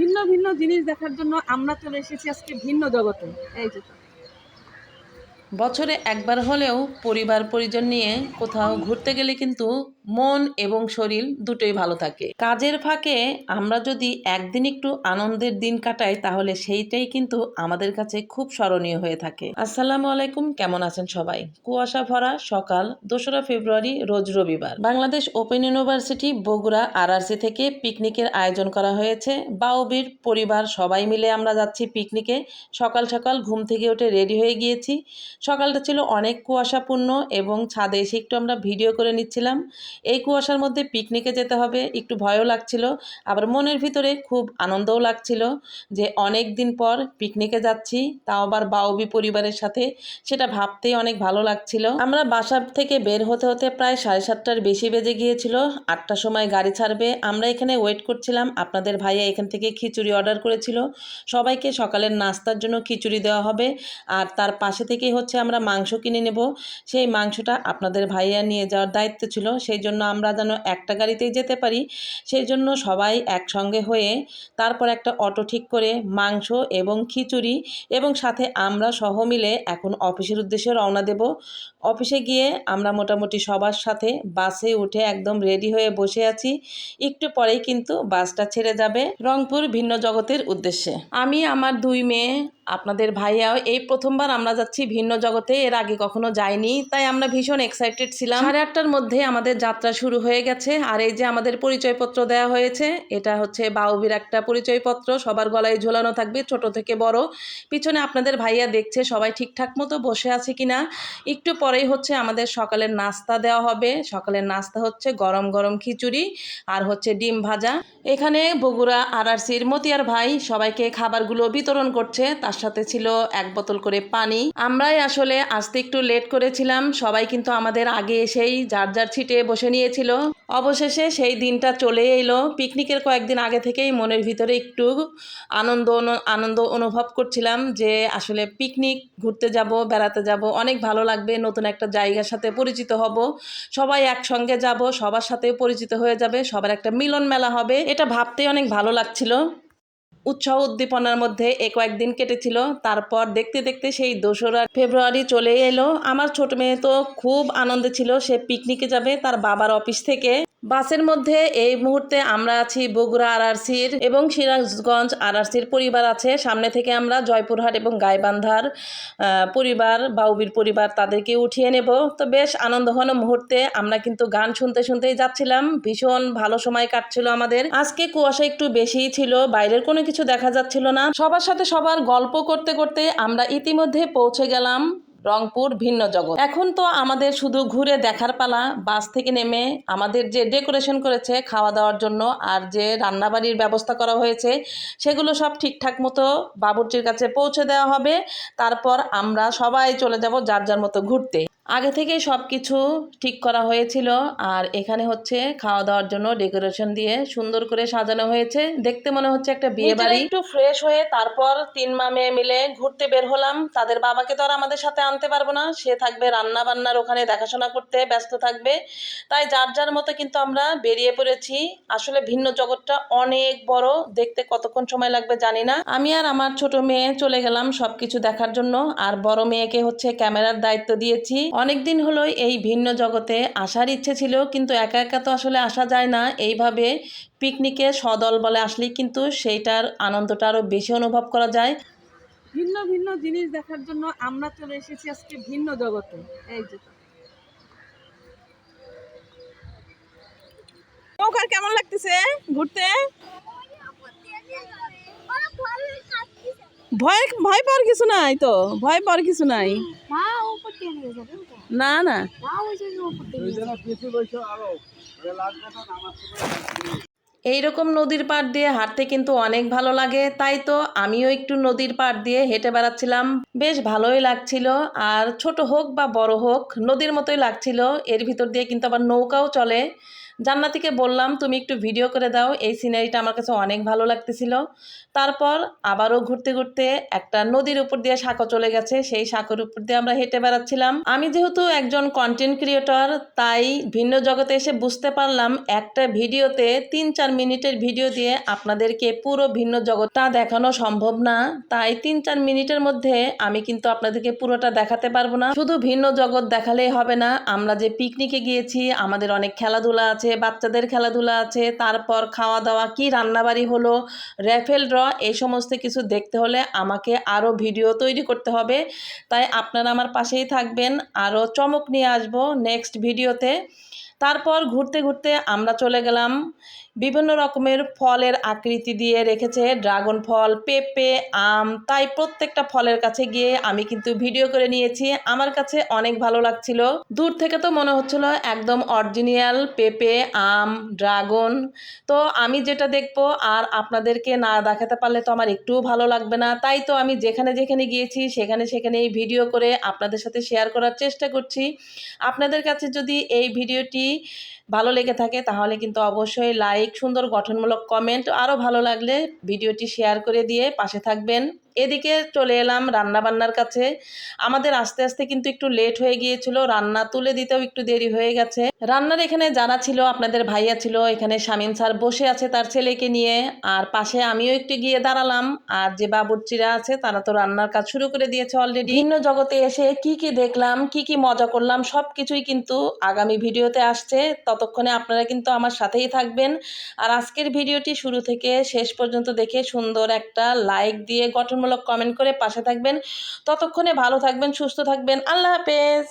ভিন্ন ভিন্ন জিনিস দেখার জন্য আমরা চলে এসেছি আজকে ভিন্ন জগতে। এই যে। বছরে একবার হলেও পরিবার পরিজন নিয়ে কোথাও ঘুরতে গেলে কিন্তু মন এবং শরীর দুটোই ভালো থাকে। কাজের ফাঁকে আমরা যদি একদিন একটু আনন্দের দিন কাটাই, তাহলে সেইটাই কিন্তু আমাদের কাছে খুব স্মরণীয় হয়ে থাকে। আসসালামু আলাইকুম, কেমন আছেন সবাই? কুয়াশা ভরা সকাল, দোসরা ফেব্রুয়ারি, রোজ রবিবার। Bangladesh Open University Bogura RRC থেকে পিকনিকের আয়োজন করা হয়েছে। বাউবির পরিবার সবাই মিলে আমরা যাচ্ছি পিকনিকে। সকাল সকাল ঘুম থেকে উঠে রেডি হয়ে গিয়েছি। সকালটা ছিল অনেক কুয়াশাপূর্ণ এবং ছাদে এসে একটু আমরা ভিডিও করে নিচ্ছিলাম। এই কুয়াশার মধ্যে পিকনিকে যেতে হবে, একটু ভয়ও লাগছিল, আবার মনের ভিতরে খুব আনন্দও লাগছিল যে অনেক দিন পর পিকনিকে যাচ্ছি, তাও আবার বাউবি পরিবারের সাথে, সেটা ভাবতেই অনেক ভালো লাগছিল। আমরা বাসা থেকে বের হতে হতে প্রায় সাড়ে সাতটার বেশি বেজে গিয়েছিল, আটটার সময় গাড়ি ছাড়বে, আমরা এখানে ওয়েট করছিলাম, আপনাদের ভাইয়া এখান থেকে খিচুড়ি অর্ডার করেছিল, সবাইকে সকালের নাস্তার জন্য খিচুড়ি দেওয়া হবে, আর তার পাশে থেকেই হচ্ছে আমরা মাংস কিনে নেব। সেই মাংসটা আপনাদের ভাইয়া নিয়ে যাওয়ার দায়িত্ব ছিল। সেই জন্য আমরা যেন একটা গাড়িতেই যেতে পারি। সেই জন্য সবাই একসঙ্গে হয়ে তারপর একটা অটো ঠিক করে মাংস এবং খিচুড়ি এবং সাথে আমরা সহ মিলে এখন অফিসের উদ্দেশ্যে রওনা দেব। অফিসে গিয়ে আমরা মোটামুটি সবার সাথে বাসে উঠে একদম রেডি হয়ে বসে আছি। একটু পরেই কিন্তু বাসটা ছেড়ে যাবে রংপুর ভিন্ন জগতের উদ্দেশ্যে। আমি, আমার দুই মেয়ে আপনাদের ভাইয়াও এই প্রথমবার আমরা যাচ্ছি ভিন্ন জগতে, এর আগে কখনো যাইনি, তাই আমরা ভীষণ এক্সাইটেড ছিলাম। সাড়ে আটটার মধ্যে আমাদের যাত্রা শুরু হয়ে গেছে, আর এই যে আমাদের পরিচয়পত্র দেওয়া হয়েছে, এটা হচ্ছে বাউবির একটা পরিচয়পত্র, সবার গলায় ঝোলানো থাকবে, ছোট থেকে বড়। পিছনে আপনাদের ভাইয়া দেখছে সবাই ঠিকঠাক মতো বসে আছে কিনা। একটু পরেই হচ্ছে আমাদের সকালের নাস্তা দেওয়া হবে, সকালের নাস্তা হচ্ছে গরম গরম খিচুড়ি, আর হচ্ছে ডিম ভাজা। এখানে বগুড়া আর আর আরআরসির মতিয়ার ভাই সবাইকে খাবারগুলো বিতরণ করছে, তার সাথে ছিল এক বোতল করে পানি। আমরাই আসলে আসতে একটু লেট করেছিলাম। সবাই কিন্তু আমাদের আগে এসেই যার যার ছিটে বসে নিয়েছিল। অবশেষে সেই দিনটা চলে এলো। পিকনিকের কয়েকদিন আগে থেকেই মনের ভিতরে একটু আনন্দ আনন্দ অনুভব করছিলাম যে আসলে পিকনিক, ঘুরতে যাব, বেড়াতে যাব, অনেক ভালো লাগবে, নতুন একটা জায়গার সাথে পরিচিত হব। সবাই একসঙ্গে যাব, সবার সাথে পরিচিত হয়ে যাবে, সবার একটা মিলন মেলা হবে। এটা ভাবতেই অনেক ভালো লাগছিল। উৎসাহ উদ্দীপনার মধ্যে এ কয়েকদিন কেটেছিল। তারপর দেখতে দেখতে সেই দোসরা ফেব্রুয়ারি চলে এলো। আমার ছোট মেয়ে তো খুব আনন্দ ছিল। সে পিকনিকে যাবে। তার বাবার অফিস থেকে বাসের মধ্যে এই মুহূর্তে আমরা আছি বগুড়া আরআরসির এবং সিরাজগঞ্জ আরআরসির পরিবার আছে। সামনে থেকে আমরা জয়পুরহাট এবং গাইবান্ধার পরিবার, বাউবির পরিবার তাদেরকে উঠিয়ে নেব। তো বেশ আনন্দঘন মুহূর্তে আমরা কিন্তু গান শুনতে শুনতেই যাচ্ছিলাম। ভীষণ ভালো সময় কাটছিল আমাদের। আজকে কুয়াশা একটু বেশিই ছিল, বাইরের কোনো কিছু দেখা যাচ্ছিল না। সবার সাথে সবার গল্প করতে করতে আমরা ইতিমধ্যে পৌঁছে গেলাম। রংপুর ভিন্ন জগৎ। এখন তো আমাদের শুধু ঘুরে দেখার পালা, বাস থেকে নেমে আমাদের যে ডেকোরেশন করেছে খাওয়া দাওয়ার জন্য আর যে রান্নাবাড়ির ব্যবস্থা করা হয়েছে, সেগুলো সব ঠিকঠাক মতো বাবুর্চির কাছে পৌঁছে দেওয়া হবে। তারপর আমরা সবাই চলে যাব যার যার মতো ঘুরতে। আগে থেকেই সব কিছু ঠিক করা হয়েছিল আর এখানে হচ্ছে খাওয়া দাওয়ার জন্য ডেকোরেশন দিয়ে সুন্দর করে সাজানো হয়েছে। দেখতে মনে হচ্ছে একটা বিয়ে বাড়ি। একটু ফ্রেশ হয়ে তারপর তিন মা মেয়ে মিলে ঘুরতে বের হলাম। তাদের বাবাকে তো আর আমাদের সাথে আনতে পারব না। সে থাকবে রান্না বান্নার ওখানে দেখাশোনা করতে ব্যস্ত থাকবে। তাই যার যার মতো কিন্তু আমরা বেরিয়ে পড়েছি। আসলে ভিন্ন জগৎটা অনেক বড়। দেখতে কতক্ষণ সময় লাগবে জানি না। আমি আর আমার ছোট মেয়ে চলে গেলাম সবকিছু দেখার জন্য। আর বড় মেয়েকে হচ্ছে ক্যামেরার দায়িত্ব দিয়েছি। অনেকদিন হলো এই ভিন্ন জগতে আসার ইচ্ছে ছিল কিন্তু একা একা তো আসলে আসা যায় না। এইভাবে পিকনিকে সদল বলে আসলেই কিন্তু সেইটার আনন্দটা আরও বেশি অনুভব করা যায়। ভিন্ন ভিন্ন জিনিস দেখার জন্য আমরা চলে এসেছি আজকে ভিন্ন জগতে। এই যে। নৌকার কেমন লাগতেছে ঘুরতে? ভয় ভয় পাওয়ার কিছু নাই তো? ভয় পাওয়ার কিছু নাই? না না। এইরকম নদীর পাড় দিয়ে হাঁটতে কিন্তু অনেক ভালো লাগে, তাই তো আমিও একটু নদীর পাড় দিয়ে হেঁটে বেড়াচ্ছিলাম। বেশ ভালোই লাগছিল, আর ছোট হোক বা বড় হোক, নদীর মতোই লাগছিল, এর ভিতর দিয়ে কিন্তু আবার নৌকাও চলে। জান্নাতিকে বললাম, তুমি একটু ভিডিও করে দাও, এই সিনারিটা আমার কাছে অনেক ভালো লাগতেছিল। তারপর আবারও ঘুরতে ঘুরতে একটা নদীর উপর দিয়ে সাঁকো চলে গেছে। সেই সাঁকোর উপর দিয়ে আমরা হেঁটে বেড়াচ্ছিলাম। আমি যেহেতু একজন কন্টেন্ট ক্রিয়েটর তাই ভিন্ন জগতে এসে বুঝতে পারলাম, একটা ভিডিওতে তিন চার মিনিটের ভিডিও দিয়ে আপনাদেরকে পুরো ভিন্ন জগৎটা দেখানো সম্ভব না। তাই তিন চার মিনিটের মধ্যে আমি কিন্তু আপনাদেরকে পুরোটা দেখাতে পারব না। শুধু ভিন্ন জগৎ দেখালেই হবে না। আমরা যে পিকনিকে গিয়েছি, আমাদের অনেক খেলাধুলা আছে বাচ্চাদের খেলাধুলা আছে, তারপর খাওয়া দাওয়া কি রান্নাবাড়ি হলো, র্যাফেল ড্র, এই সমস্ত কিছু দেখতে হলে আমাকে আরও ভিডিও তৈরি করতে হবে। তাই আপনারা আমার পাশেই থাকবেন। আরও চমক নিয়ে আসব নেক্সট ভিডিওতে তারপর ঘুরতে ঘুরতে আমরা চলে গেলাম বিভিন্ন রকমের ফলের আকৃতি দিয়ে রেখেছে ড্রাগন ফল, পেঁপে, আম। তাই প্রত্যেকটা ফলের কাছে গিয়ে আমি কিন্তু ভিডিও করে নিয়েছি। আমার কাছে অনেক ভালো লাগছিল। দূর থেকে তো মনে হচ্ছিল একদম অরিজিনাল পেঁপে, আম, ড্রাগন। তো আমি যেটা দেখব আর আপনাদেরকে না দেখাতে পারলে তো আমার একটুও ভালো লাগবে না। তাই তো আমি যেখানে যেখানে গিয়েছি সেখানে সেখানেই ভিডিও করে আপনাদের সাথে শেয়ার করার চেষ্টা করছি। আপনাদের কাছে যদি এই ভিডিওটি ভালো লেগে থাকে, তাহলে কিন্তু অবশ্যই লাইক সুন্দর গঠনমূলক কমেন্ট আরও ভালো লাগলে ভিডিওটি শেয়ার করে দিয়ে পাশে থাকবেন। এদিকে চলে এলাম রান্না বান্নার কাছে। আমাদের আস্তে আস্তে কিন্তু একটু লেট হয়ে গিয়েছিল, রান্না তুলে দিতেও একটু দেরি হয়ে গেছে। রান্নার এখানে যারা ছিল, আপনাদের ভাইয়া ছিল, এখানে শামীম স্যার বসে আছে তার ছেলেকে নিয়ে। আর পাশে আমিও একটু গিয়ে দাঁড়ালাম। আর যে বাবুর্চিরা আছে, তারা তো রান্নার কাজ শুরু করে দিয়েছে অলরেডি ভিন্ন জগতে এসে কি কি দেখলাম, কি কি মজা করলাম সব কিছুই কিন্তু আগামী ভিডিওতে আসছে। ততক্ষণে আপনারা কিন্তু আমার সাথেই থাকবেন। আর আজকের ভিডিওটি শুরু থেকে শেষ পর্যন্ত দেখে সুন্দর একটা লাইক দিয়ে গঠনমূলক কমেন্ট করে পাশে থাকবেন। ততক্ষণে ভালো থাকবেন সুস্থ থাকবেন। আল্লাহ হাফেজ।